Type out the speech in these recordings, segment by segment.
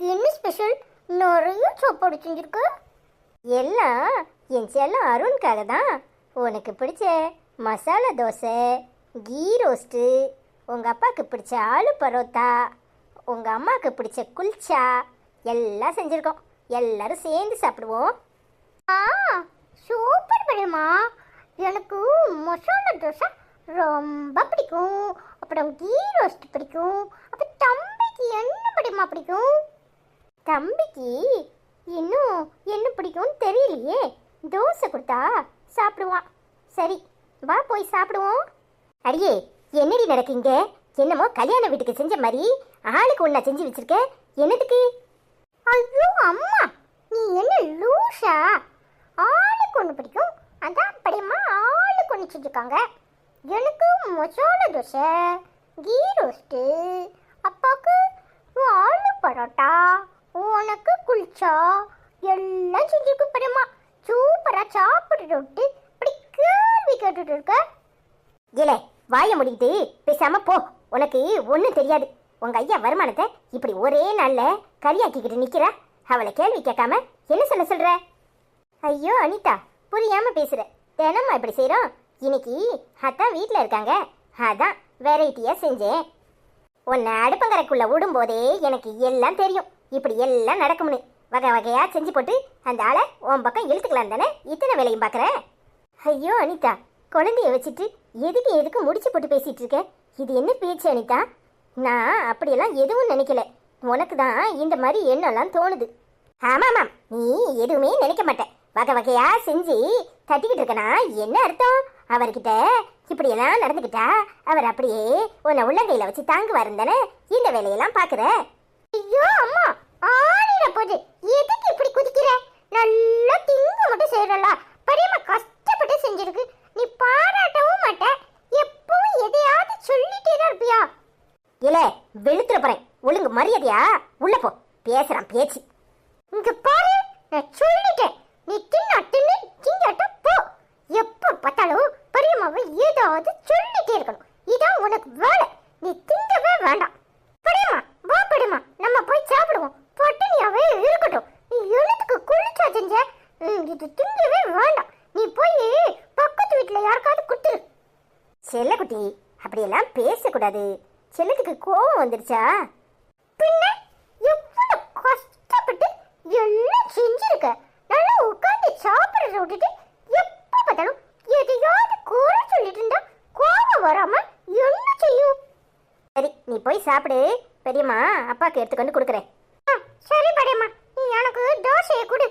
இன்னைக்கு என்ன ஸ்பெஷல் நிறைய சாப்பாடு செஞ்சிருக்கு. எல்லாம் என் செல்லம் அருணுக்காக தான். உனக்கு பிடிச்ச மசாலா தோசை கீ ரோஸ்ட்டு உங்கள் அப்பாவுக்கு பிடிச்ச ஆலு பரோட்டா உங்கள் அம்மாவுக்கு பிடிச்ச குல்ச்சா எல்லாம் செஞ்சுருக்கோம். எல்லாரும் சேர்ந்து சாப்பிடுவோம். ஆ சூப்பர் பழமா. எனக்கு மசாலா தோசை ரொம்ப பிடிக்கும். அப்புறம் கீ ரோஸ்ட் பிடிக்கும். அப்புறம் தம்பிக்கு என்ன பெரியம்மா பிடிக்கும்? தம்பிக்கு இன்னும் என்ன பிடிக்கும்னு தெரியலையே. தோசை கொடுத்தா சாப்பிடுவான். சரி வா போய் சாப்பிடுவோம். அடியே என்னடி நடக்குங்க என்னமோ கல்யாண வீட்டுக்கு செஞ்ச மாதிரி ஆளுக்கு ஒன்றா செஞ்சு வச்சிருக்க? என்னதுக்கு? ஐயோ அம்மா நீ என்ன லூஷா ஆளுக்கு ஒன்று பிடிக்கும் அதான் அப்படியம்மா ஆளுக்கு ஒன்று செஞ்சுருக்காங்க. எனக்கு மசாலா தோசை கீ ரோஸ்ட்டு அப்பாவுக்கு ஆளு பரோட்டா. உனக்கு குளிச்சா? எல்லாம் செஞ்சிருக்கு பெரியம்மா சூப்பராக சாப்பிட்டு விட்டு இப்படி கேள்வி கேட்டுட்டு இருக்க. இல்ல வாய முடியுது பேசாம போ. உனக்கு ஒன்றும் தெரியாது. உங்க ஐயா வருமானத்தை இப்படி ஒரே நாள்ல கரியாக்கிக்கிட்டு நிக்கிற. அவளை கேள்வி கேட்காம என்ன சொல்ல சொல்ற? ஐயோ அனிதா புரியாம பேசுற. தினமா இப்படி செய்யறோம் இன்னைக்கு அத்தான் வீட்டில் இருக்காங்க. அதான் வெரைட்டியா செஞ்சேன். உன்னை அடுப்பங்கரைக்குள்ள விடும்போதே எனக்கு எல்லாம் தெரியும். இப்படி எல்லாம் நடக்கும்னு. வகை வகையா செஞ்சு போட்டு அந்த ஆளை உன் பக்கம் இழுத்துக்கலாம் தானே? இத்தனை வேலையும் பார்க்குற? ஐயோ அனிதா குழந்தைய வச்சுட்டு எதுக்கு எதுக்கு முடிச்சு போட்டு பேசிட்டு இருக்க? இது என்ன பேச்சு அனிதா? நான் அப்படியெல்லாம் எதுவும் நினைக்கல. உனக்கு தான் இந்த மாதிரி எண்ணம்லாம் தோணுது. ஆமாமாம் நீ எதுவுமே நினைக்க மாட்டேன் வகை வகையா செஞ்சு தட்டிக்கிட்டு இருக்கனா? என்ன அர்த்தம்? அவர்கிட்ட இப்படியெல்லாம் நடந்துக்கிட்டா அவர் அப்படியே உன்னை உள்ளங்கையில் வச்சு தாங்குவார் தானே இந்த வேலையெல்லாம் பார்க்குறேன் ஐயோ அம்மா ஆறிட போகுது. எதுக்கு இப்படி குதிக்கிற? நல்லா திங்க மட்டும் செய்யறல பெரியம்மா கஷ்டப்பட்டு செஞ்சிருக்கு. நீ பாராட்டவும் மாட்ட. எப்பவும் எதையாவது சொல்லிட்டே தான் இருப்பியா? இல்ல வெளுத்துற போறேன். ஒழுங்கு மரியாதையா? உள்ள போ. பேசுறான் பேச்சு. இங்க பாரு நான் சொல்லிட்டேன். நீ தின்னா தின்னு திங்காட்டம் போ. எப்ப பார்த்தாலும் பெரியம்மாவை ஏதாவது சொல்லிட்டே இருக்கணும் இதான் உனக்கு வேலை நீ திங்கவே வேண்டாம் பெரியம்மா வா பெரியம்மா நம்ம போய் சாப்பிடுவோம் பட்டினியாவே இருக்கட்டும் நீ எழுத்துக்கு குளிச்சா செஞ்ச ம், இது திங்கவே வேண்டாம் நீ போய் பக்கத்து வீட்டுல யாருக்காவது கொடுத்துரு செல்லக்குட்டி அப்படியெல்லாம் பேசக்கூடாது செல்லத்துக்கு கோவம் வந்துருச்சா? பின்ன எவ்வளவு கஷ்டப்பட்டு எல்லாம் செஞ்சிருக்க? நல்லா உட்காந்து சாப்பிடுறத விட்டுட்டு எப்ப பார்த்தாலும் எதையாவது குறை சொல்லிட்டு இருந்தா கோபம் வராம என்ன செய்யும்? சரி நீ போய் சாப்பிடு. பெரியம்மா அப்பாக்கு எடுத்துக்கொண்டு கொடுக்குறேன் ஆ, சரி படையம்மா நீ எனக்கு தோசையை கொடு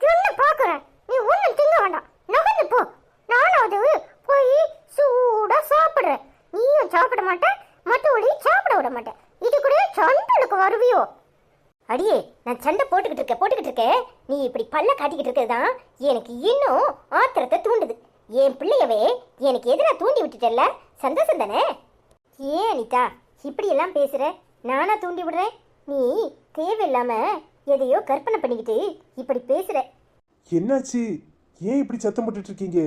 என்ன பாக்குற நீ ஒண்ணும் திங்க வேண்டாம் நகர்ந்து போ நானாவது போய் சூடா சாப்பிடுறேன் நீயும் சாப்பிட மாட்ட மற்றவழி சாப்பிட விட மாட்டேன் இது கூட சண்டலுக்கு வருவியோ? அடியே நான் சண்டை போட்டுக்கிட்டு இருக்கேன் போட்டுக்கிட்டு இருக்கேன். நீ இப்படி பல்ல காட்டிக்கிட்டு இருக்கிறது தான் எனக்கு இன்னும் ஆத்திரத்தை தூண்டுது. என் பிள்ளையவே எனக்கு எதிராக தூண்டி விட்டுட்டல்ல? சந்தோஷம் தானே? ஏன் அனிதா இப்படியெல்லாம் பேசுற? நானா தூண்டி விடுறேன்? நீ தேவையில்லாம எதையோ கற்பனை பண்ணிக்கிட்டு இப்படி பேசுற. என்னாச்சு? ஏன் இப்படி சத்தம் போட்டுட்டு இருக்கீங்க?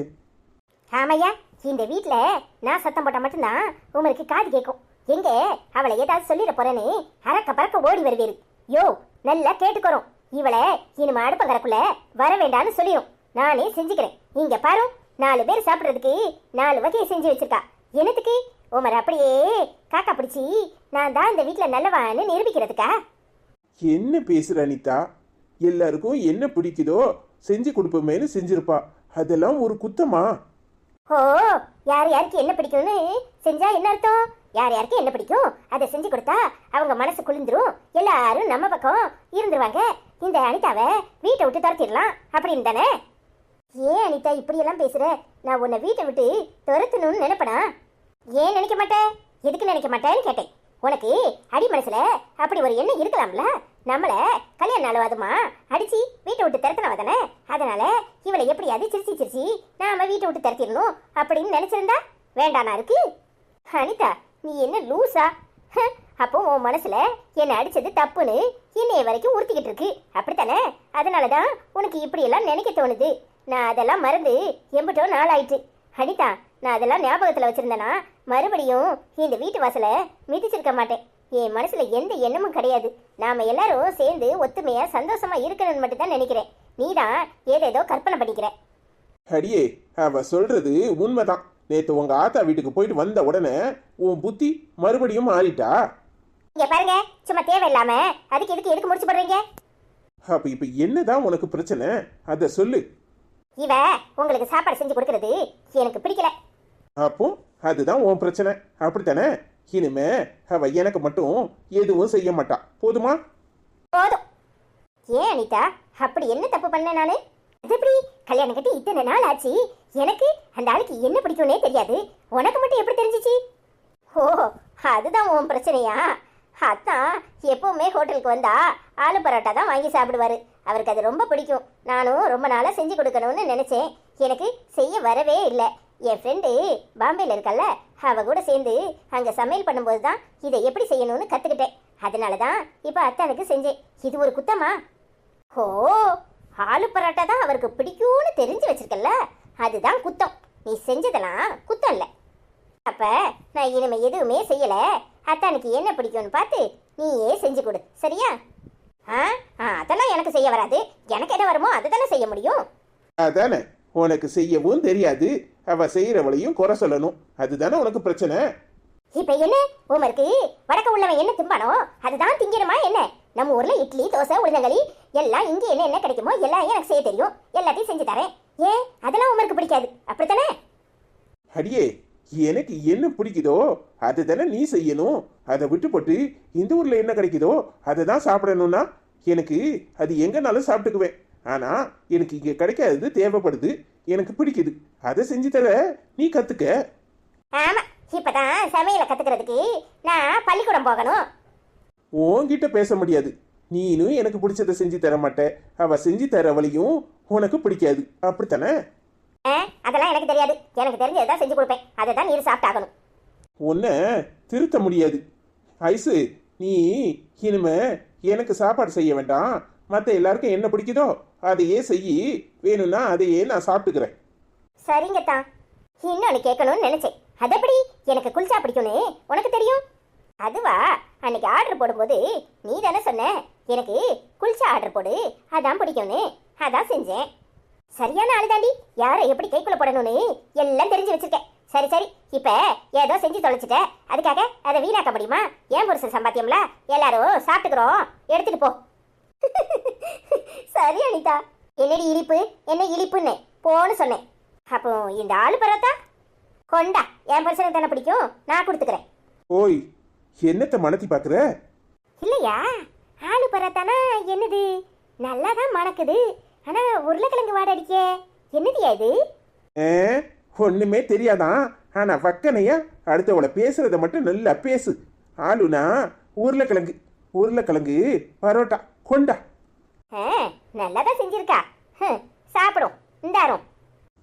ஆமையா இந்த வீட்டில் நான் சத்தம் போட்டால் மட்டும்தான் உங்களுக்கு காது கேட்கும் எங்க? அவளை ஏதாவது சொல்லிட போறேன்னு அறக்க பறக்க ஓடி வருவீரு. யோ நல்லா கேட்டுக்கிறோம். இவளை இனிமே அடுப்பங்கரைக்குள்ள வர வேண்டாம்னு சொல்லிடும் நானே செஞ்சுக்கிறேன். இங்க பாரு நாலு பேர் சாப்பிட்றதுக்கு நாலு வகையை செஞ்சு வச்சிருக்கா. என்னத்துக்கு? உமர் அப்படியே காக்கா பிடிச்சி நான் தான் இந்த வீட்டில் நல்லவான்னு நிரூபிக்கிறதுக்கா? என்ன பேசுற அனிதா? எல்லாருக்கும் என்ன பிடிக்குதோ செஞ்சு கொடுப்போமேனு செஞ்சிருப்பா. அதெல்லாம் ஒரு குத்தமா? ஓ யார் யாருக்கு என்ன பிடிக்கும்னு செஞ்சா என்ன அர்த்தம்? யார் யாருக்கு என்ன பிடிக்கும்? அதை செஞ்சு கொடுத்தா அவங்க மனசு குளிந்துரும் எல்லாரும் நம்ம பக்கம் இருந்துருவாங்க. இந்த அனிதாவை வீட்டை விட்டு துரத்திடலாம். அப்படின்னு தானே? ஏன் அனிதா இப்படியெல்லாம் பேசுற? நான் உன்னை வீட்டை விட்டு துரத்தணும்னு நினைப்பனா? ஏன் நினைக்க மாட்டேன் எதுக்கு நினைக்க மாட்டேன்னு கேட்டேன். உனக்கு அடி மனசுல அப்படி ஒரு எண்ணம் இருக்கலாம்ல? நம்மளை கல்யாண நாள் அதுமா அடிச்சு வீட்டை விட்டு திறத்தினவ தானே? அதனால இவளை எப்படியாவது சிரிச்சு சிரிச்சு நாம வீட்டை விட்டு திறத்திடணும் அப்படின்னு நினைச்சிருந்தா வேண்டானா இருக்கு. அனிதா நீ என்ன லூசா? ஹ, அப்போ உன் மனசுல என்னை அடிச்சது தப்புன்னு இன்னைய வரைக்கும் உறுத்திக்கிட்டு இருக்கு. அப்படித்தானே? அதனாலதான் உனக்கு இப்படியெல்லாம் நினைக்க தோணுது. நான் அதெல்லாம் மறந்து எம்பிட்டோ நாள் ஆயிட்டு அனிதா நான் அதெல்லாம் ஞாபகத்துல வச்சிருந்தேனா மறுபடியும் இந்த வீட்டு வாசலை மிதிச்சிருக்க மாட்டேன். என் மனசுல எந்த எண்ணமும் கிடையாது. நாம எல்லாரும் சேர்ந்து ஒத்துமையா சந்தோஷமா இருக்கணும்னு மட்டும் தான் நினைக்கிறேன். நீதான் ஏதேதோ கற்பனை பண்ணிக்கிற. அடியே அவ சொல்றது உண்மைதான். நேத்து உங்க ஆத்தா வீட்டுக்கு போயிட்டு வந்த உடனே உன் புத்தி மறுபடியும் மாறிட்டா. இங்க பாருங்க சும்மா தேவையில்லாம. அதுக்கு எதுக்கு எதுக்கு முடிச்சு போடுறீங்க? அப்ப இப்ப என்னதான் உனக்கு பிரச்சனை? அத சொல்லு. இவ உங்களுக்கு சாப்பாடு செஞ்சு கொடுக்கறது எனக்கு பிடிக்கல. அப்போ அதுதான் உன் பிரச்சனை. அப்படித்தானே? இனிமே அவ எனக்கு மட்டும் எதுவும் செய்ய மாட்டா. போதுமா? போதும். ஏன் அனிதா? அப்படி என்ன தப்பு பண்ண நானு? அது எப்படி? கல்யாணம் கட்டி இத்தனை நாள் ஆச்சு. எனக்கு அந்த ஆளுக்கு என்ன பிடிக்கும்னே தெரியாது. உனக்கு மட்டும் எப்படி தெரிஞ்சிச்சு? ஓ அதுதான் உன் பிரச்சனையா? அத்தான் எப்பவுமே ஹோட்டலுக்கு வந்தா ஆலு பரோட்டா தான் வாங்கி சாப்பிடுவாரு. அவருக்கு அது ரொம்ப பிடிக்கும். நானும் ரொம்ப நாளாக செஞ்சு கொடுக்கணும்னு நினச்சேன். எனக்கு செய்ய வரவே இல்லை. என் ஃப்ரெண்டு பாம்பேல இருக்கல்ல அவ கூட சேர்ந்து அங்கே சமையல் பண்ணும்போது தான் இதை எப்படி செய்யணும்னு கற்றுக்கிட்டேன் அதனால தான் இப்போ அத்தானுக்கு செஞ்சேன். இது ஒரு குத்தமா? ஓ ஆலு பரோட்டா தான் அவருக்கு பிடிக்கும்னு தெரிஞ்சு வச்சிருக்கல்ல? அதுதான் குத்தம். நீ செஞ்சதெல்லாம் குத்தம் இல்லை. அப்ப நான் இனிமே எதுவுமே செய்யல. அத்தானுக்கு என்ன பிடிக்கும்னு பார்த்து நீயே செஞ்சு கொடு. சரியா? ஆ ஆ, அதெல்லாம் எனக்கு செய்ய வராது. எனக்கு என்ன வருமோ அதை தானே செய்ய முடியும். அதானே. உனக்கு செய்யவும் தெரியாது. அவ செய்யறவளையும் குறை சொல்லணும். அதுதானே உனக்கு பிரச்சனை? இப்ப என்ன? உமருக்கு வடக்க உள்ளவன் என்ன திம்பானோ அதுதான் திங்கணுமா என்ன? நம்ம ஊர்ல இட்லி தோசை உளுந்தங்களி எல்லாம் இங்க என்ன என்ன கிடைக்குமோ எல்லாம் எனக்கு செய்ய தெரியும். எல்லாத்தையும் செஞ்சு தரேன். ஏன்? அதெல்லாம் உமருக்கு பிடிக்காது. அப்படித்தானே? அடியே எனக்கு என்ன பிடிக்குதோ அதை தானே நீ செய்யணும். அதை விட்டு போட்டு இந்த ஊர்ல என்ன கிடைக்குதோ அதை தான் சாப்பிடணும்னா எனக்கு அது எங்கனாலும் சாப்பிட்டுக்குவேன். ஆனா எனக்கு இங்க கிடைக்காதது தேவைப்படுது. எனக்கு பிடிக்குது. அதை செஞ்சு தர நீ கத்துக்க. ஆமா இப்பதான் சமையலை கத்துக்கிறதுக்கு நான் பள்ளிக்கூடம் போகணும். உன்கிட்ட பேச முடியாது. நீனும் எனக்கு பிடிச்சதை செஞ்சு தர மாட்ட. அவ செஞ்சு தரவளையும் உனக்கு பிடிக்காது. அப்படித்தானே? அதெல்லாம் எனக்கு தெரியாது. எனக்கு தெரிஞ்சதை தான் செஞ்சு கொடுப்பேன். அதை தான் நீ சாப்பிட்டாகணும். உன்னை திருத்த முடியாது. ஐசு நீ இனிமே எனக்கு சாப்பாடு செய்ய வேண்டாம். மற்ற எல்லாருக்கும் என்ன பிடிக்குதோ அதையே செய் வேணும்னா அதையே நான் சாப்பிட்டுக்கிறேன். சரிங்க தான் இன்னொன்னு கேட்கணும்னு நினைச்சேன். அது எப்படி எனக்கு குளிச்சா பிடிக்கும்னு உனக்கு தெரியும்? அதுவா? அன்னைக்கு ஆர்டர் போடும்போது நீ தானே சொன்ன எனக்கு குளிச்சா ஆர்டர் போடு அதான் பிடிக்கும்னு. அதான் செஞ்சேன். சரியான ஆளு தாண்டி யாரை எப்படி கைக்குள்ள போடணும்னு எல்லாம் தெரிஞ்சு வச்சிருக்கேன். சரி சரி. இப்ப ஏதோ செஞ்சு தொலைச்சிட்ட. அதுக்காக அதை வீணாக்க முடியுமா? ஏன் புருஷன் சம்பாத்தியம்ல? எல்லாரும் சாப்பிட்டுக்கிறோம். எடுத்துட்டு போ. சரி அனிதா. என்னடி இனிப்பு? என்ன இனிப்புன்னு? போன்னு சொன்னேன். அப்போ இந்த ஆளு பரோட்டா? கொண்டா. என் புருஷனுக்கு தானே பிடிக்கும்? நான் கொடுத்துக்கிறேன். ஓய் என்னத்தை மனத்தி பார்க்குற இல்லையா? ஆளு பரோட்டானா என்னது? நல்லா தான் மணக்குது. ஆனா உருளைக்கிழங்கு வாடை அடிக்கே. என்னதுயா இது ஒண்ணுமே தெரியாதான் ஆனா வக்கனையா? அடுத்தவளை பேசுறத மட்டும் நல்லா பேசு. ஆளுனா உருளைக்கிழங்கு உருளைக்கிழங்கு பரோட்டா. கொண்டா. ஆ, நல்லா தான் செஞ்சிருக்கா சாப்பிடும் இந்தாரும்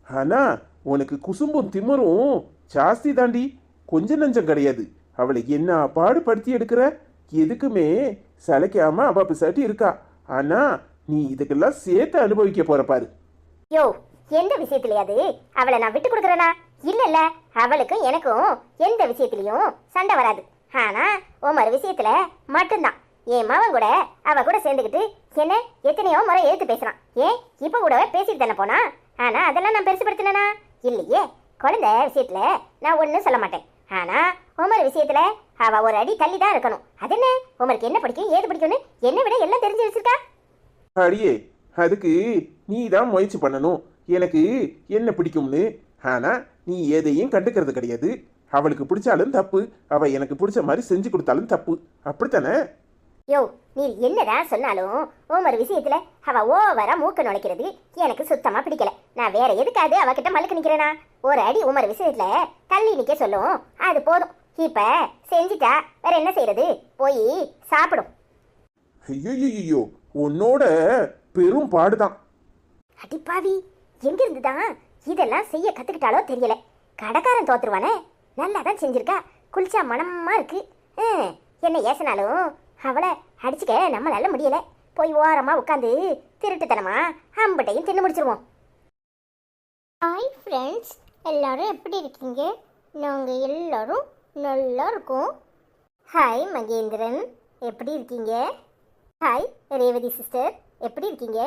ஆனா உனக்கு குசும்பும் திமிரும் ஜாஸ்தி தாண்டி கொஞ்ச நஞ்சம் கிடையாது. அவளை என்ன பாடுபடுத்தி எடுக்கிற? எதுக்குமே சளைக்காம அவ பிசாட்டி இருக்கா. ஆனா நீ இதுக்கெல்லாம் சேர்த்து அனுபவிக்க போற பாரு. யோ எந்த விஷயத்துலயாவது அவளை நான் விட்டு கொடுக்குறேனா? இல்ல இல்ல அவளுக்கும் எனக்கும் எந்த விஷயத்துலயும் சண்டை வராது. ஆனா உமர் விஷயத்துல மட்டும்தான். என் மாவன் கூட அவ கூட சேர்ந்துக்கிட்டு என்ன எத்தனையோ முறை எழுத்து பேசுறான். ஏன்? இப்ப கூடவே பேசிட்டு தானே போனா? ஆனா அதெல்லாம் நான் பெருசுப்படுத்தினா இல்லையே. குழந்தை விஷயத்துல நான் ஒன்றும் சொல்ல மாட்டேன். ஆனா உமர் விஷயத்துல அவ ஒரு அடி தள்ளி தான் இருக்கணும். அது என்ன? உமருக்கு என்ன பிடிக்கும் ஏது பிடிக்கும்னு என்னை விட எல்லாம் தெரிஞ்சு வச்சிருக்கா? அடியே அதுக்கு நீ தான் முயற்சி பண்ணணும். எனக்கு என்ன பிடிக்கும்னு? ஆனா நீ எதையும் கண்டுக்கிறது கிடையாது. அவளுக்கு பிடிச்சாலும் தப்பு. அவ எனக்கு பிடிச்ச மாதிரி செஞ்சு கொடுத்தாலும் தப்பு. அப்படித்தானே? யோ நீ என்னதான் சொன்னாலும் உமர் விஷயத்துல அவ ஓவரா மூக்க நுழைக்கிறது எனக்கு சுத்தமா பிடிக்கல. நான் வேற எதுக்காவது அவகிட்ட மலுக்கு நிக்கிறேனா? ஒரு அடி உமர் விஷயத்துல தள்ளி நிக்க சொல்லும். அது போதும். இப்ப செஞ்சிட்டா வேற என்ன செய்யறது போய் சாப்பிடும். ஐயோ உன்னோட பெரும் பாடுதான். அடிப்பாவி எங்க இருந்துதான் இதெல்லாம் செய்ய கத்துக்கிட்டாலோ தெரியல. கடைக்காரன் தோத்துருவானே. நல்லா தான் செஞ்சிருக்கா. குளிச்சா மனமா இருக்கு. என்ன ஏசினாலும் அவளை அடிச்சுக்க நம்மளால முடியல. போய் ஓரமாக உட்காந்து திருட்டுத்தனமா அம்பட்டையும் தின்னு முடிச்சிருவோம். ஹாய் ஃப்ரெண்ட்ஸ் எல்லாரும் எப்படி இருக்கீங்க? நாங்கள் எல்லாரும் நல்லா இருக்கோம். ஹாய் மகேந்திரன் எப்படி இருக்கீங்க? ஹாய் ரேவதி சிஸ்டர் எப்படி இருக்கீங்க?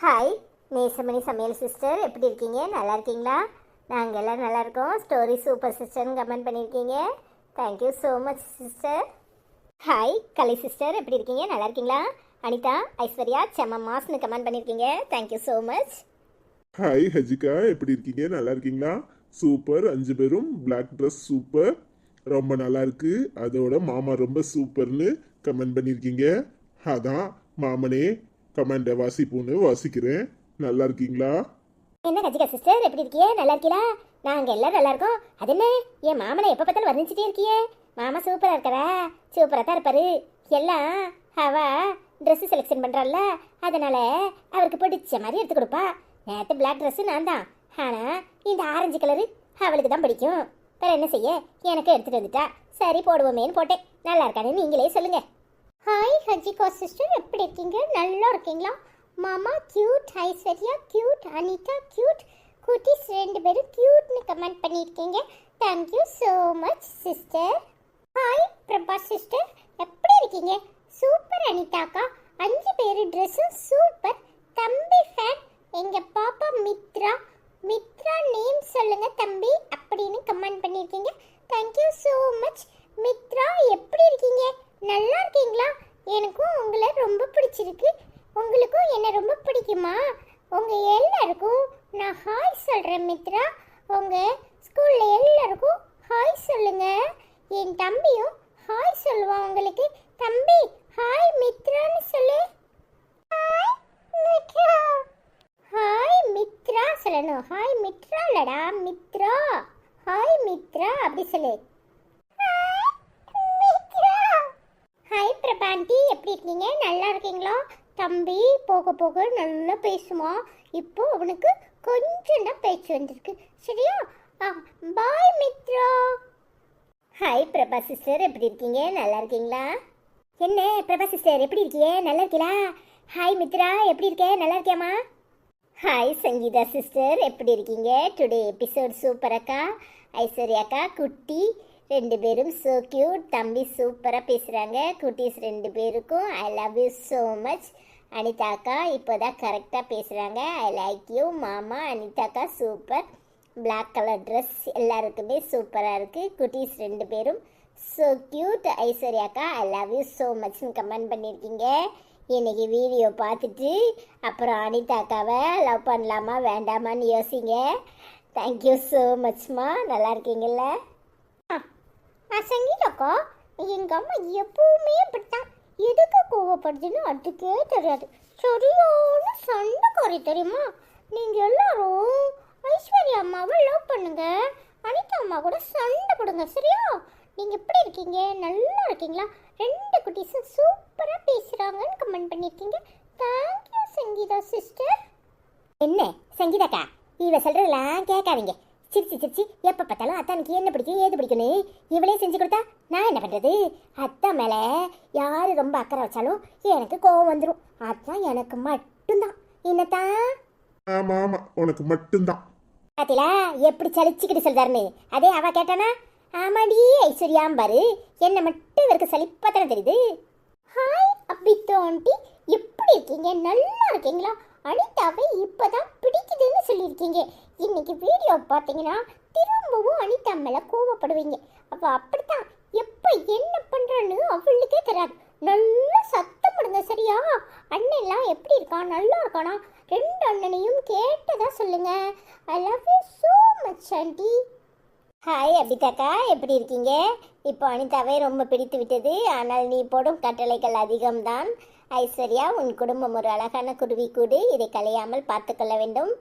ஹாய் நேசமணி சமையல் சிஸ்டர் எப்படி இருக்கீங்க? நல்லா இருக்கீங்களா? நாங்கள் எல்லாம் நல்லா இருக்கோம். ஸ்டோரி சூப்பர் சிஸ்டர்னு கமெண்ட் பண்ணியிருக்கீங்க thank you so much sister hi Kalai sister எப்படி இருக்கீங்க? நல்லா இருக்கீங்களா? அனிதா ஐஸ்வர்யா செம்ம மாஸ்னு கமெண்ட் பண்ணியிருக்கீங்க thank you so much hi Hajika. எப்படி இருக்கீங்க? நல்லா இருக்கீங்களா? சூப்பர் அஞ்சு பேரும். Black ட்ரெஸ் சூப்பர் ரொம்ப நல்லா இருக்கு. அதோட மாமா ரொம்ப சூப்பர்னு கமெண்ட் பண்ணியிருக்கீங்க அதான் மாமனே கமெண்டை வாசிப்போன்னு வாசிக்கிறேன். நல்லா இருக்கீங்களா? என்ன கஜிகா சிஸ்டர் எப்படி இருக்கியே நல்லா இருக்கீங்களா? நாங்கள் எல்லாரும் நல்லா இருக்கோம். அது என்ன என் மாமனை எப்போ பார்த்தாலும் வர்ணிச்சிட்டே இருக்கியே. மாமா சூப்பராக இருக்கிறா சூப்பராக தான் இருப்பாரு. எல்லாம் அவ ட்ரெஸ்ஸு செலெக்ஷன் பண்ணுறாள்ல அதனால் அவருக்கு பிடிச்ச மாதிரி எடுத்து கொடுப்பா. நேற்று பிளாக் ட்ரெஸ்ஸு நான் தான். ஆனால் இந்த ஆரஞ்சு கலரு அவளுக்கு தான் பிடிக்கும். வேற என்ன செய்ய? எனக்கு எடுத்துட்டு வந்துட்டா. சரி போடுவோமேன்னு போட்டேன். நல்லா இருக்கானு நீங்களே சொல்லுங்க. ஹாய் ஹஜிகா சிஸ்டர் எப்படி இருக்கீங்க? நல்லா இருக்கீங்களா? மாமா cute Aishwarya cute Anitha cute குட்டிஸ் ரெண்டு பேரும் கியூட்னு கமெண்ட் பண்ணியிருக்கீங்க. Thank you so much sister hi Prabha sister எப்படி இருக்கீங்க? சூப்பர் அனிதாக்கா அஞ்சு பேர் ட்ரெஸ்ஸும் சூப்பர் தம்பி ஃபேன் எங்க பாப்பா மித்ரா. மித்ரா நேம் சொல்லுங்க தம்பி அப்படின்னு கமெண்ட் பண்ணியிருக்கீங்க தேங்க்யூ ஸோ மச் மித்ரா எப்படி இருக்கீங்க? நல்லா இருக்கீங்களா? எனக்கும் உங்களை ரொம்ப பிடிச்சிருக்கு. உங்களுக்கும் என்ன ரொம்ப பிடிக்குமா? உங்கள் எல்லாருக்கும் நான் ஹாய் சொல்கிறேன் மித்ரா. உங்கள் ஸ்கூலில் எல்லாருக்கும் ஹாய் சொல்லுங்கள் என் தம்பியும் ஹாய் சொல்லுவான் உங்களுக்கு. தம்பி ஹாய் மித்ரான்னு சொல்லு. ஹாய் மித்ரா. ஹாய் மித்ரா சொல்லணும். ஹாய் மித்ரா இல்லடா மித்ரா. ஹாய் மித்ரா அப்படி சொல்லு. ஹாய் பிரபாந்தி எப்படி இருக்கீங்க? நல்லா இருக்கீங்களா? தம்பி போக போக நல்லா பேசுவான் இப்போ அவனுக்கு கொஞ்சம் தான் பேச்சு வந்திருக்கு. சரியா? Bye Mithra. Hi Prabha sister எப்படி இருக்கீங்க? நல்லா இருக்கீங்களா? என்ன பிரபா சிஸ்டர் எப்படி இருக்கீங்க நல்லா இருக்கீங்களா ஹாய் மித்ரா. எப்படி இருக்க? நல்லா இருக்கியாமா ஹாய் சங்கீதா சிஸ்டர் எப்படி இருக்கீங்க? டுடே எபிசோட் சூப்பர் அக்கா. ஐஸ்வர்யா அக்கா குட்டி. ரெண்டு பேரும் ஸோ கியூட் தம்பி சூப்பராக பேசுகிறாங்க குட்டீஸ் ரெண்டு பேருக்கும் I love you so much Anitha அக்கா இப்போ தான் கரெக்டாக பேசுகிறாங்க ஐ லைக் யூ மாமா. அனிதா அக்கா சூப்பர் பிளாக் கலர் ட்ரெஸ் எல்லாருக்குமே சூப்பராக இருக்குது குட்டீஸ் ரெண்டு பேரும். ஸோ க்யூட் ஐஸ்வர்யாக்கா ஐ லவ் யூ ஸோ மச்னு கமெண்ட் பண்ணியிருக்கீங்க இன்றைக்கி வீடியோ பார்த்துட்டு அப்புறம் அனிதா அக்காவை லவ் பண்ணலாமா வேண்டாமான்னு யோசிங்க. தேங்க்யூ ஸோ மச்மா நல்லா இருக்கீங்கல்ல? ஆ சங்கீதாக்கா எங்கள் அம்மா எப்பவுமே இப்படித்தான். எதுக்கு கோவப்படுதுன்னு அதுக்கே தெரியாது. சரியான குறை தெரியுமா? நீங்கள் எல்லாரும் ஐஸ்வர்யா அம்மாவை லவ் பண்ணுங்க. அனிதா அம்மா கூட சண்டை போடுங்க சரியா? நீங்கள் எப்படி இருக்கீங்க? நல்லா இருக்கீங்களா? ரெண்டு குட்டீஸும் சூப்பராக பேசுகிறாங்கன்னு கமெண்ட் பண்ணியிருக்கீங்க. தேங்க்யூ சங்கீதா சிஸ்டர் என்ன சங்கீதாக்கா? இவ சொல்கிறதெல்லாம் கேட்காதீங்க. சிரிச்சு சிரிச்சு எப்போ பார்த்தாலும் அத்தானுக்கு என்ன பிடிக்கும் ஏது பிடிக்கும்னு இவளே செஞ்சு கொடுத்தா நான் என்ன பண்ணுறது அத்தான் மேலே யார் ரொம்ப அக்கறை வச்சாலும் எனக்கு கோவம் வந்துடும் அதான் எனக்கு மட்டும்தான். என்னத்தான் ஆமாம் ஆமாம் உனக்கு மட்டும்தான். பாத்தீங்களா எப்படி சலிச்சுக்கிட்டு சொல்றாருன்னு. அதே அவ கேட்டானா ஆமாடி ஐஸ்வர்யாம் பாரு என்ன மட்டும் இவருக்கு சலிப்பாத்தானே தெரியுது? ஹாய் அப்படி ஆண்டி எப்படி இருக்கீங்க? நல்லா இருக்கீங்களா? அனிதாவை இப்பதான் பிடிக்குதுன்னு சொல்லியிருக்கீங்க. இன்னைக்கு வீடியோ பார்த்தீங்கன்னா திரும்பவும் அனிதா மேல கோவப்படுவீங்க. அப்ப அப்படித்தான் எப்ப என்ன பண்றான்னு அவளுக்கே தெரியாது. நல்லா சத்த போடுங்க சரியா? அண்ணன்லாம் எப்படி இருக்கான் நல்லா இருக்கானா ரெண்டு அண்ணனையும் கேட்டதா சொல்லுங்க. I love you so much aunty hi அபிதாக்கா. எப்படி இருக்கீங்க? இப்போ அனிதாவை ரொம்ப பிடித்து விட்டது. ஆனால் நீ போடும் கட்டளைகள் அதிகம்தான். ஐஸ்வர்யா உன் குடும்பம் ஒரு அழகான குருவி கூடு. இதை கலையாமல் பார்த்துக்கொள்ள வேண்டும்.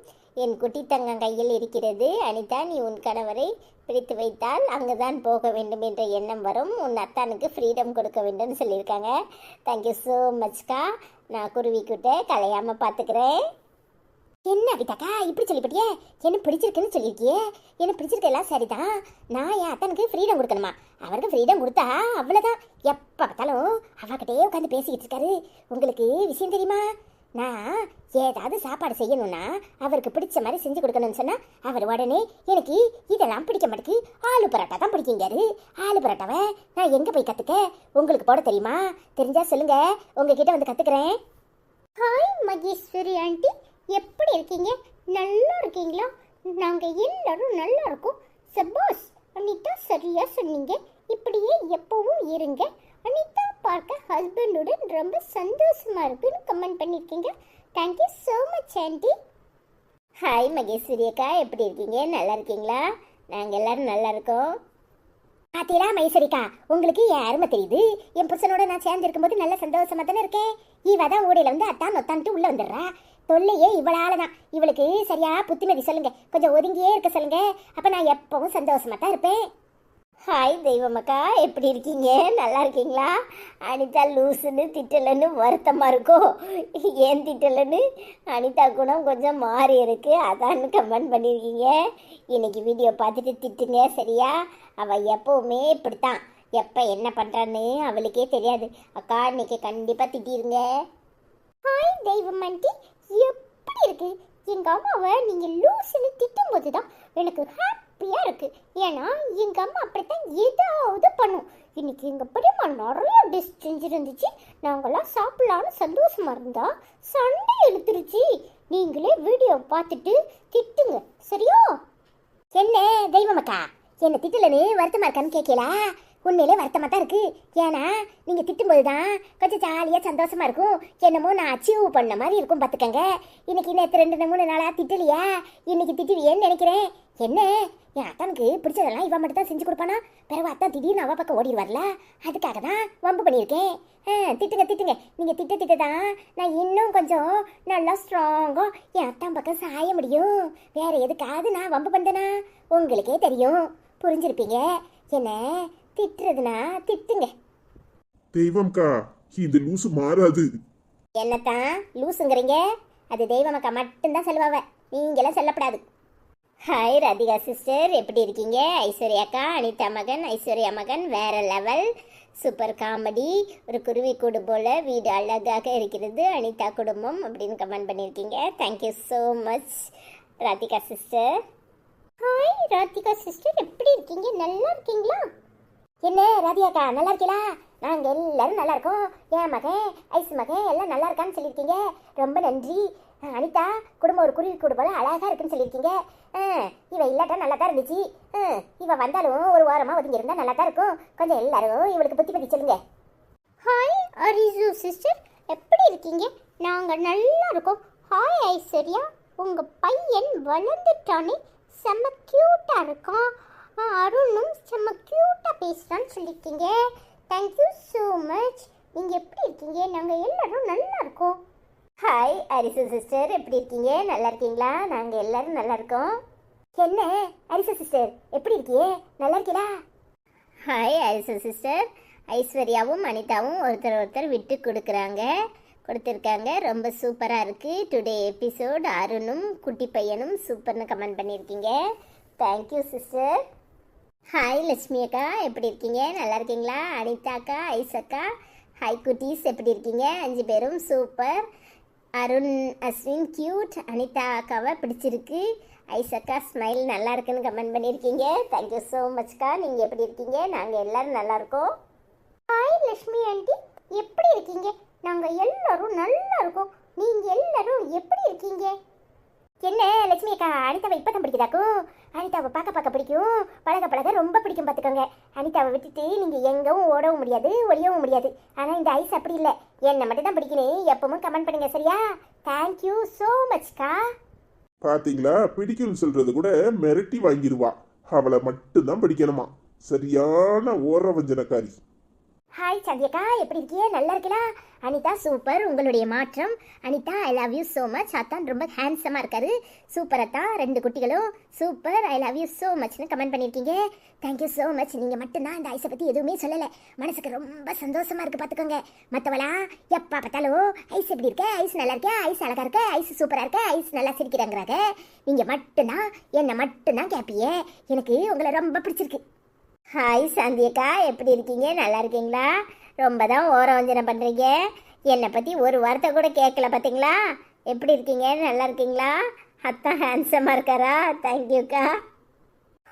என் குட்டி தங்கம் கையில் இருக்கிறது. அனிதா நீ உன் கணவரை பிரித்து வைத்தால் அங்குதான் போக வேண்டும் என்ற எண்ணம் வரும். உன் அத்தானுக்கு ஃப்ரீடம் கொடுக்க வேண்டும்னு சொல்லியிருக்காங்க. தேங்க்யூ ஸோ மச்க்கா நான் குருவி கலையாமல் பார்த்துக்கிறேன். என்ன அபிதாக்கா இப்படி சொல்லிப்பட்டியே? என்ன பிடிச்சிருக்குன்னு சொல்லியிருக்கியே? என்ன பிடிச்சிருக்கெல்லாம் சரிதான். நான் என் அத்தனுக்கு ஃப்ரீடம் கொடுக்கணுமா? அவருக்கு ஃப்ரீடம் கொடுத்தா அவ்வளோதான் எப்போ பார்த்தாலும் அவகிட்டே உட்காந்து பேசிக்கிட்டு இருக்காரு. உங்களுக்கு விஷயம் தெரியுமா? நான் ஏதாவது சாப்பாடு செய்யணும்னா அவருக்கு பிடிச்ச மாதிரி செஞ்சு கொடுக்கணும்னு சொன்னால் அவர் உடனே எனக்கு இதெல்லாம் பிடிக்க மாட்டேக்கு ஆலு பரோட்டா தான் பிடிக்குங்காரு ஆலு பரோட்டாவை நான் எங்கே போய் கற்றுக்க உங்களுக்கு போட தெரியுமா? தெரிஞ்சால் சொல்லுங்க. உங்ககிட்ட வந்து கற்றுக்குறேன் ஹாய் மகேஸ்வரி ஆண்டி. எப்படி இருக்கீங்க? நல்லா இருக்கீங்களா? நாங்கள் எல்லாரும் நல்லா இருக்கோம். சப்போஸ் அனிதா சரியாக சொன்னீங்க. இப்படியே எப்பவும் இருங்க. அனிதா பார்க்க ஹஸ்பண்டுடன் ரொம்ப சந்தோஷமா இருக்குன்னு கமெண்ட் பண்ணியிருக்கீங்க. Thank you so much aunty hi Maheswari அக்கா எப்படி இருக்கீங்க? நல்லா இருக்கீங்களா? நாங்கள் எல்லாரும் நல்லா இருக்கோம். பார்த்தீங்களா மகேஸ்வரிக்கா உங்களுக்கு என் அருமை தெரியுது. என் புருஷனோட நான் சேர்ந்து இருக்கும்போது நல்ல சந்தோஷமா தானே இருக்கேன். இவ தான் ஓடையில வந்து அத்தான் நொத்தான்ட்டு உள்ள வந்துடுறா. தொல்லையே இவளால தான். இவளுக்கு சரியா புத்திமதி சொல்லுங்க. கொஞ்சம் ஒதுங்கியே இருக்க சொல்லுங்க. அப்ப நான் எப்பவும் சந்தோஷமா தான் இருப்பேன். ஹாய் தெய்வமக்கா. எப்படி இருக்கீங்க? நல்லா இருக்கீங்களா? அனிதா லூசுன்னு திட்டலைன்னு வருத்தமாக இருக்கும் ஏன் திட்டலைன்னு? அனிதா குணம் கொஞ்சம் மாறி இருக்கு. அதான்னு கமெண்ட் பண்ணியிருக்கீங்க இன்னைக்கு வீடியோ பார்த்துட்டு திட்டுங்க சரியா? அவள் எப்போவுமே இப்படித்தான். எப்போ என்ன பண்ணுறான்னு அவளுக்கே தெரியாது. அக்கா இன்னைக்கு கண்டிப்பாக திட்டிருங்க. ஹாய் தெய்வம் ஆண்டி. எப்படி இருக்கு? எங்கள் அம்மாவை நீங்கள் லூசுன்னு திட்டும்போது தான் எனக்கு ஹாப்பியா இருக்கு? ஏன்னா எங்க அம்மா அப்படித்தான் ஏதாவது பண்ணும். இன்னைக்கு எங்க பெரியம்மா நிறைய டிஷ் செஞ்சிருந்துச்சு. நாங்களாம் சாப்பிடலான்னு சந்தோஷமா இருந்தா சண்டை எடுத்துருச்சு நீங்களே வீடியோ பார்த்துட்டு திட்டுங்க. சரியா? என்ன தெய்வமக்கா என்ன திட்டலன்னு வருத்தமா இருக்கான்னு கேட்கலா? உண்மையிலே வருத்தமாக தான் இருக்குது ஏன்னா நீங்கள் திட்டும்போது தான் கொஞ்சம் ஜாலியாக சந்தோஷமாக இருக்கும். என்னமோ நான் அச்சீவ் பண்ண மாதிரி இருக்கும் பார்த்துக்கங்க இன்னைக்கு நேற்று ரெண்டு மூணு நாளாக திட்டலையா? இன்னைக்கு திட்டுவியேன்னு நினைக்கிறேன். என்ன? என் அத்தானுக்கு பிடிச்சதெல்லாம் இவன் மட்டும் தான் செஞ்சு கொடுப்பானா? பிறகு அத்தான் திடீர்னு அவள் பக்கம் ஓடிடுவார்ல அதுக்காக தான் வம்பு பண்ணியிருக்கேன். ஆ, திட்டுங்க திட்டுங்க. நீங்கள் திட்ட திட்ட தான் நான் இன்னும் கொஞ்சம் நல்லா ஸ்ட்ராங்காக என் அத்தான் பக்கம் சாய முடியும். வேறு எதுக்காவது நான் வம்பு பண்ணனா உங்களுக்கே தெரியும். புரிஞ்சிருப்பீங்க? என்ன? திட்டுறதுனா திட்டுங்க. தெய்வம்க்கா இந்த லூசு மாறாது. என்னத்தான் லூசுங்கிறீங்க? அது தெய்வமக்கா மட்டும்தான் சொல்லுவாவ நீங்களாம் சொல்லப்படாது. Hi Radhika sister. எப்படி இருக்கீங்க? ஐஸ்வர்யா அக்கா அனிதா மகன் ஐஸ்வர்யா மகன் வேற லெவல். Super comedy. ஒரு குருவி கூடு போல வீடு அழகாக இருக்கிறது. அனிதா குடும்பம் அப்படின்னு கமெண்ட் பண்ணியிருக்கீங்க. Thank you so much Radhika sister. Hi Radhika sister. எப்படி இருக்கீங்க? நல்லா இருக்கீங்களா? என்ன ராதியாக்கா நல்லா இருக்கீங்களா நாங்கள் எல்லாரும் நல்லா இருக்கோம். என் மகன் ஐஸ் மகன் எல்லாம் நல்லா இருக்கான்னு சொல்லியிருக்கீங்க ரொம்ப நன்றி. அனிதா குடும்பம் ஒரு குருவி கூடு போல அழகாக இருக்குன்னு சொல்லியிருக்கீங்க அஹ், இவ இல்லாட்டா நல்லா தான் இருந்துச்சு. அஹ், இவ வந்தாலும் ஒரு வாரமா ஒதுங்கி இருந்தா நல்லா தான் இருக்கும். கொஞ்சம் எல்லாரும் இவளுக்கு புத்தி பத்தி சொல்லுங்க. ஹாய் அரிசு சிஸ்டர் எப்படி இருக்கீங்க? நாங்க நல்லா இருக்கோம். ஹாய் ஐஸ்வர்யா. உங்க பையன் வளர்ந்துட்டானே. செம்ம கியூட்டா இருக்கான். அருணும் செம்ம க்யூட்டாக பேசுகிறான்னு சொல்லியிருக்கீங்க. தேங்க்யூ ஸோ மச் நீங்கள் எப்படி இருக்கீங்க? நாங்கள் எல்லோரும் நல்லா இருக்கோம். ஹாய் அரிசு சிஸ்டர் எப்படி இருக்கீங்க? நல்லா இருக்கீங்களா? நாங்கள் எல்லோரும் நல்லா இருக்கோம். என்ன? அரிசு சிஸ்டர் எப்படி இருக்கியே? நல்லா இருக்கீங்களா ஹாய் அரிசு சிஸ்டர் ஐஸ்வர்யாவும் அனிதாவும் ஒருத்தர் ஒருத்தர் விட்டு கொடுக்குறாங்க. கொடுத்துருக்காங்க. ரொம்ப சூப்பராக இருக்குது டுடே எபிசோட் அருணும் குட்டி பையனும் சூப்பர்னு கமெண்ட் பண்ணியிருக்கீங்க. தேங்க்யூ சிஸ்டர் ஹாய் லட்சுமி அக்கா. எப்படி இருக்கீங்க? நல்லா இருக்கீங்களா? அனிதா அக்கா ஐஸ் அக்கா. ஹாய் குட்டீஸ் எப்படி இருக்கீங்க? அஞ்சு பேரும் சூப்பர் அருண் அஸ்வின் கியூட் அனிதா அக்காவை பிடிச்சிருக்கு. ஐஸ் அக்கா ஸ்மைல் நல்லா இருக்குன்னு கமெண்ட் பண்ணியிருக்கீங்க. தேங்க்யூ ஸோ மச்க்கா நீங்கள் எப்படி இருக்கீங்க? நாங்கள் எல்லோரும் நல்லா இருக்கோம். ஹாய் லக்ஷ்மி ஆண்டி எப்படி இருக்கீங்க? நாங்கள் எல்லோரும் நல்லா இருக்கோம். நீங்கள் எல்லோரும் எப்படி இருக்கீங்க? என்ன லட்சுமி அக்கா அனிதாவை இப்போ தான் பிடிக்குதாக்கும் அனிதாவை பார்க்க பார்க்க பிடிக்கும். பழக பழக ரொம்ப பிடிக்கும் பார்த்துக்கோங்க. அனிதாவை விட்டுட்டு நீங்கள் எங்கவும் ஓடவும் முடியாது ஒளியவும் முடியாது. ஆனால் இந்த ஐஸ் அப்படி இல்லை. என்னை மட்டும் தான் பிடிக்கணும் எப்பவும் கமெண்ட் பண்ணுங்க சரியா? தேங்க்யூ ஸோ மச்க்கா பார்த்தீங்களா பிடிக்கும்னு சொல்கிறது கூட மிரட்டி வாங்கிடுவா அவளை மட்டும்தான் பிடிக்கணுமா? சரியான ஓரவஞ்சனக்காரி. ஹாய் சந்தியக்கா எப்படி இருக்கியே? நல்லா இருக்கலா அனிதா சூப்பர் உங்களுடைய மாற்றம். Anitha I love you so much அத்தான் ரொம்ப ஹேண்ட்ஸமாக இருக்காரு. சூப்பர் ரெண்டு குட்டிகளும். Super I love you so மச்னு comment பண்ணியிருக்கீங்க. தேங்க்யூ ஸோ மச் நீங்கள் மட்டும்தான் இந்த ஐஸை பற்றி எதுவுமே சொல்லலை. மனசுக்கு ரொம்ப சந்தோஷமாக இருக்குது பார்த்துக்கோங்க மற்றவளா எப்போ பார்த்தாலும் ஐஸ் எப்படி இருக்க? ஐஸ் நல்லா இருக்கே ஐஸ் அழகாக இருக்க? ஐஸ் சூப்பராக இருக்க? ஐஸ் நல்லா சிரிக்கிறாங்கிறாங்க. நீங்கள் மட்டும்தான் என்னை மட்டும்தான் கேட்பியே எனக்கு உங்களை ரொம்ப பிடிச்சிருக்கு. ஹாய் சாந்தியக்கா. எப்படி இருக்கீங்க? நல்லா இருக்கீங்களா? ரொம்ப தான் ஓரவஞ்சனம் பண்ணுறீங்க என்னை பற்றி ஒரு வார்த்தை கூட கேட்கல பார்த்தீங்களா எப்படி இருக்கீங்க? நல்லா இருக்கீங்களா? அத்தான் ஹேண்ட்ஸமாக இருக்காரா? தேங்க்யூக்கா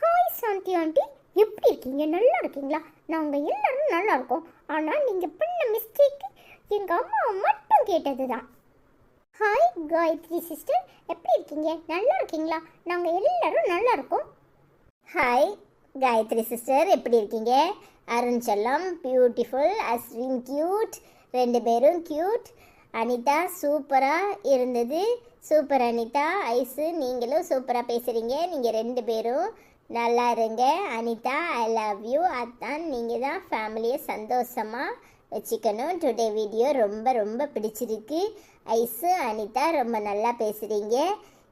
ஹாய் சாந்தி ஆண்டி. எப்படி இருக்கீங்க? நல்லா இருக்கீங்களா? நாங்கள் எல்லாரும் நல்லா இருக்கோம். ஆனால் நீங்கள் பண்ண மிஸ்டேக்கு எங்கள் அம்மா மட்டும் கேட்டது தான் ஹாய் காயத்ரி சிஸ்டர் எப்படி இருக்கீங்க? நல்லா இருக்கீங்களா? நாங்கள் எல்லாரும் நல்லா இருக்கோம். ஹாய் காயத்ரி சிஸ்டர் எப்படி இருக்கீங்க? அருண் செல்லம் பியூட்டிஃபுல் அஸ்வின் கியூட் ரெண்டு பேரும் கியூட் அனிதா சூப்பராக இருந்தது. சூப்பர் அனிதா ஐஸு நீங்களும் சூப்பராக பேசுகிறீங்க நீங்கள் ரெண்டு பேரும் நல்லா இருங்க. அனிதா ஐ லவ் யூ அத்தான் நீங்கள் தான் ஃபேமிலியை சந்தோஷமாக வச்சுக்கணும். டுடே வீடியோ ரொம்ப ரொம்ப பிடிச்சிருக்கு. ஐஸு அனிதா ரொம்ப நல்லா பேசுகிறீங்க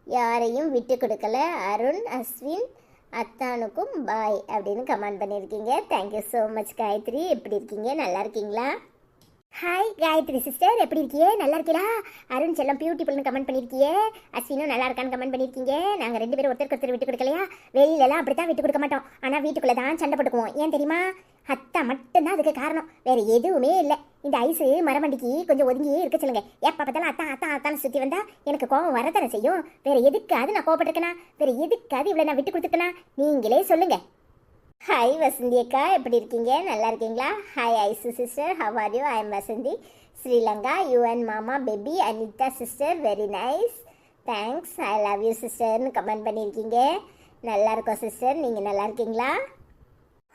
யாரையும் விட்டு கொடுக்கல. அருண் அஸ்வின் அத்தானுக்கும் பாய் அப்படின்னு கமெண்ட் பண்ணியிருக்கீங்க. Thank you so much Gayathri. எப்படி இருக்கீங்க? நல்லா இருக்கீங்களா? ஹாய் காயத்ரி சிஸ்டர் எப்படி இருக்கியே? நல்லா இருக்கீங்களா அருண் செல்லம் பியூட்டிஃபுல்னு கமெண்ட் பண்ணியிருக்கியே அஸ்வினும் நல்லா இருக்கான்னு கமெண்ட் பண்ணியிருக்கீங்க நாங்கள் ரெண்டு பேரும் ஒருத்தருக்கு ஒருத்தர் விட்டு கொடுக்கலையா? வெளியிலலாம் அப்படி தான் விட்டு கொடுக்க மாட்டோம். ஆனால் வீட்டுக்குள்ளே தான் சண்டை போட்டுக்குவோம். ஏன் தெரியுமா? ஹத்தா மட்டும்தான் அதுக்கு காரணம். வேறு எதுவுமே இல்லை. இந்த ஐஸு மரமண்டிக்கு கொஞ்சம் ஒதுங்கியே இருக்க சொல்லுங்க. எப்போ பார்த்தாலும் அத்தா அத்தா அத்தான்னு சுற்றி வந்தால் எனக்கு கோவம் வரத்தானே செய்யும்? வேறு எதுக்காது நான் கோவப்பட்டிருக்கேனா? வேறு எதுக்காது இவ்வளோ நான் விட்டு கொடுத்துட்டேனா? நீங்களே சொல்லுங்கள் ஹாய் வசந்தி அக்கா. எப்படி இருக்கீங்க? நல்லா இருக்கீங்களா? Hi Aishu sister how are you I am Vasanthi Sri Lanka you and mama baby Anitha sister very nice thanks I love you சிஸ்டர்னு comment பண்ணியிருக்கீங்க. நல்லா இருக்கோம் சிஸ்டர் நீங்கள் நல்லா இருக்கீங்களா?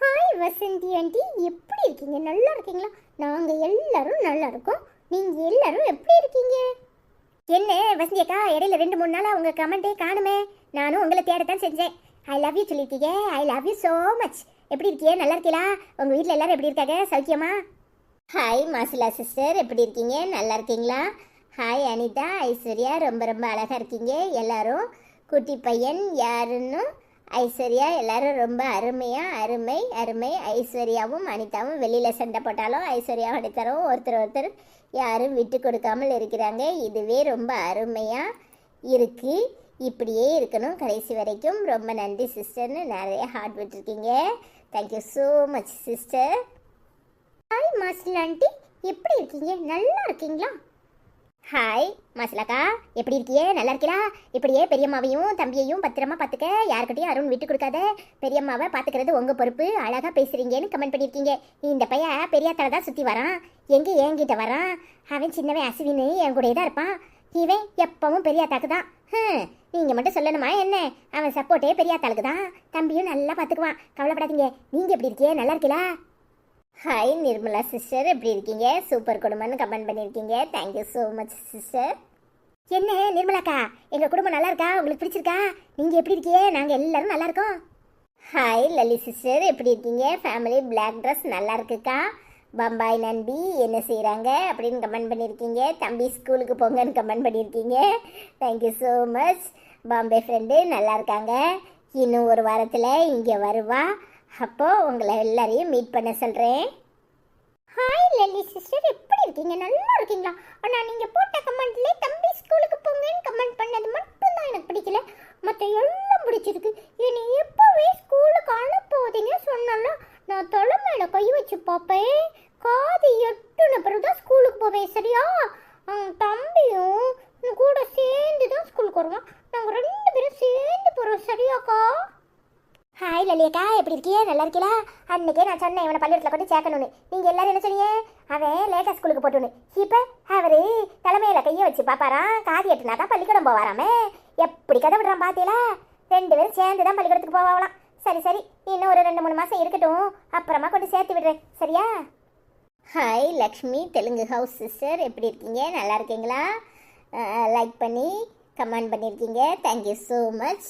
ஹாய் வசந்தி ஆண்டி எப்படி இருக்கீங்க? நல்லா இருக்கீங்களா? நாங்கள் எல்லாரும் நல்லா இருக்கோம். நீங்கள் எல்லாரும் எப்படி இருக்கீங்க? என்ன வசந்தி அக்கா? இடையில ரெண்டு மூணு நாளாக உங்கள் கமெண்ட்டே காணுமே. நானும் உங்களை தேடத்தான் செஞ்சேன். ஐ லவ் யூ சொல்லியிருக்கீங்க I love you so much எப்படி இருக்கீங்க? நல்லா இருக்கீங்களா? உங்கள் வீட்டில் எல்லாரும் எப்படி இருக்காங்க? சௌக்கியமா? ஹாய் மாசிலா சிஸ்டர் எப்படி இருக்கீங்க? நல்லா இருக்கீங்களா? ஹாய் அனிதா. ஐஸ்வர்யா ரொம்ப ரொம்ப அழகாக இருக்கீங்க. எல்லாரும். குட்டி பையன் யாருன்னு? ஐஸ்வர்யா எல்லாரும் ரொம்ப அருமையாக அருமை அருமை. ஐஸ்வர்யாவும் அனிதாவும் வெளியில் சண்டை போட்டாலும் ஐஸ்வர்யாவும் அனிதாவும் ஒருத்தர் ஒருத்தர் யாரும் விட்டு கொடுக்காமல் இருக்கிறாங்க. இதுவே ரொம்ப அருமையாக இருக்குது இப்படியே இருக்கணும் கடைசி வரைக்கும். ரொம்ப நன்றி சிஸ்டர்னு நிறைய heart விட்டுருக்கீங்க. Thank you so much sister hi மாசில் ஆண்டி எப்படி இருக்கீங்க? நல்லா இருக்கீங்களா? ஹாய் மாசிலாக்கா எப்படி இருக்கியே? நல்லா இருக்கீங்களா இப்படியே பெரியம்மாவையும் தம்பியையும் பத்திரமா பார்த்துக்க. யாருக்கிட்டையும் அருண் விட்டு கொடுக்காத. பெரியம்மாவை பார்த்துக்கிறது உங்கள் பொறுப்பு. அழகாக பேசுகிறீங்கன்னு கமெண்ட் பண்ணியிருக்கீங்க. இந்த பையன் பெரியாத்தால தான் சுற்றி வரான். எங்கே என்கிட்ட வரான்? அவன் சின்னவன் அசுவின்னு என் கூடயே தான் இருப்பான். இவன் எப்பவும் பெரியாத்தாக்கு தான். நீங்கள் நீங்க மட்டும் சொல்லணுமா என்ன? அவன் சப்போர்ட்டே பெரியாத்தாளுக்கு தான். தம்பியும் நல்லா பார்த்துக்குவான் கவலைப்படாதீங்க. நீங்க எப்படி இருக்கீங்க? நல்லா இருக்கீங்களா ஹாய் நிர்மலா சிஸ்டர் எப்படி இருக்கீங்க? சூப்பர் குடும்பம்னு கமெண்ட் பண்ணியிருக்கீங்க தேங்க்யூ ஸோ மச் சிஸ்டர் என்ன நிர்மலாக்கா? எங்கள் குடும்பம் நல்லா இருக்கா? உங்களுக்கு பிடிச்சிருக்கா? நீங்கள் எப்படி இருக்கீங்க? நாங்கள் எல்லாரும் நல்லா இருக்கோம். ஹாய் லலி சிஸ்டர் எப்படி இருக்கீங்க? ஃபேமிலி பிளாக் ட்ரெஸ் நல்லா இருக்குக்கா? பம்பாய் நம்பி என்ன செய்கிறாங்க அப்படின்னு கமெண்ட் பண்ணியிருக்கீங்க. தம்பி ஸ்கூலுக்கு போங்கன்னு கமெண்ட் பண்ணியிருக்கீங்க. Thank you so much Bombay friend நல்லா இருக்காங்க. இன்னும் ஒரு வாரத்தில் இங்கே வருவா. அப்போது உங்களை எல்லாரையும் மீட் பண்ண சொல்கிறேன் ஹாய் லல்லி சிஸ்டர் எப்படி இருக்கீங்க? நல்லா இருக்கீங்களா? ஆனால் நீங்கள் போட்ட கமெண்ட்லேயே தம்பி ஸ்கூலுக்கு போங்கன்னு கமெண்ட் பண்ணது மட்டும்தான் எனக்கு பிடிக்கல. மற்ற எல்லாம் பிடிச்சிருக்கு. என்னை எப்போவே ஸ்கூலுக்கு அனுப்புவதீங்க சொன்னாலும் நான் தலைமையில கை வச்சு பார்ப்பேன். காது எட்டுன பிறகு தான் ஸ்கூலுக்கு போவேன் சரியா? தம்பியும் உன் கூட சேர்ந்து தான் ஸ்கூலுக்கு வருவான். நாங்கள் ரெண்டு பேரும் சேர்ந்து போகிறோம் சரியாக்கா? ஹாய் லலியக்கா. எப்படி இருக்கியே? நல்லா இருக்கீங்களா அன்னைக்கே நான் சொன்னேன் இவனை பள்ளிக்கூடத்தில் கொண்டு சேர்க்கணும்னு. நீங்கள் எல்லாரும் என்ன சொன்னீங்க? அவன் லேட்டாக ஸ்கூலுக்கு போட்டுன்னு. இப்போ அவர் தலைமையில் கையை வச்சு பார்ப்பாராம். காதி எட்டுனா தான் பள்ளிக்கூடம் போவாராமே. எப்படி கதை விடுறான் பார்த்தீங்களா ரெண்டு பேரும் சேர்ந்து தான் பள்ளிக்கூடத்துக்கு போவாங்களாம். சரி சரி. இன்னும் ஒரு ரெண்டு மூணு மாதம் இருக்கட்டும். அப்புறமா கொண்டு சேர்த்து விடுறேன். சரியா? Hi Lakshmi. Telugu house sister எப்படி இருக்கீங்க? நல்லா இருக்கீங்களா? லைக் பண்ணி கமெண்ட் பண்ணியிருக்கீங்க thank you so much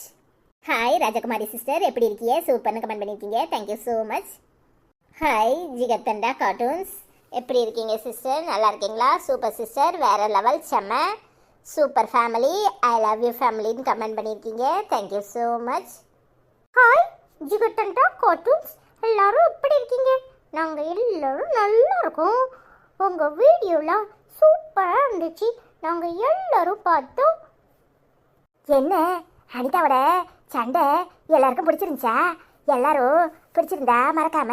hi Rajakumari sister எப்படி இருக்கீங்க சூப்பர்னு கமெண்ட் பண்ணியிருக்கீங்க thank you so much hi Jigarthanda cartoons எப்படி இருக்கீங்க சிஸ்டர் நல்லா இருக்கீங்களா? சூப்பர் சிஸ்டர் வேறு லெவல் செம்ம. Super family I love you ஃபேமிலின்னு comment பண்ணியிருக்கீங்க thank you so much hi Jigarthanda cartoons எல்லாரும் எப்படி இருக்கீங்க? நாங்கள் எல்லாரும் நல்லா இருக்கோம். உங்கள் வீடியோலாம் சூப்பராக இருந்துச்சு. நாங்கள் எல்லாரும் பார்த்தோம். என்ன? அனிதாவோட சண்டை எல்லாருக்கும் பிடிச்சிருந்துச்சா? எல்லாரும் பிடிச்சிருந்தா மறக்காம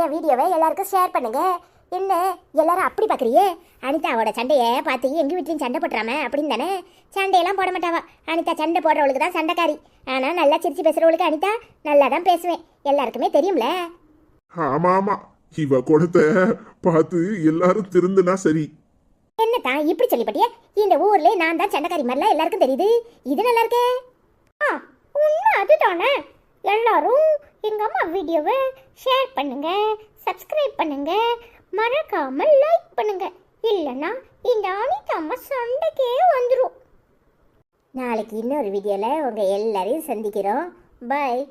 என் வீடியோவை எல்லாருக்கும் ஷேர் பண்ணுங்கள் என்ன எல்லாரும் அப்படி பார்க்குறியே அனிதாவோட சண்டையை பார்த்து எங்கள் வீட்லையும் சண்டை போட்டுறாம? அப்படின்னு தானே? சண்டையெல்லாம் போட மாட்டாவா? அனிதா சண்டை போடுறவளுக்கு தான் சண்டைக்காரி. ஆனால் நல்லா சிரிச்சு பேசுகிறவளுக்கு அனிதா நல்லா தான் பேசுவேன். எல்லாருக்குமே தெரியும்ல? ஆமா ஆமா. இவ குடத்தை பார்த்து எல்லாரும் திருந்துனா சரி. என்ன தான் இப்படி சொல்லிப்பட்டியே? இந்த ஊர்ல நான் தான் சண்டைக்காரி மாதிரிலாம் எல்லாருக்கும் தெரியுது. இது நல்லா இருக்கே? ஆ உண்மை அதுதானே எல்லாரும் எங்க அம்மா வீடியோவை ஷேர் பண்ணுங்க சப்ஸ்கிரைப் பண்ணுங்க மறக்காம லைக் பண்ணுங்க. இல்லைன்னா இந்த அனிதா சண்டைக்கே வந்துடும் நாளைக்கு இன்னொரு வீடியோவில் உங்கள் எல்லாரையும் சந்திக்கிறோம். பாய்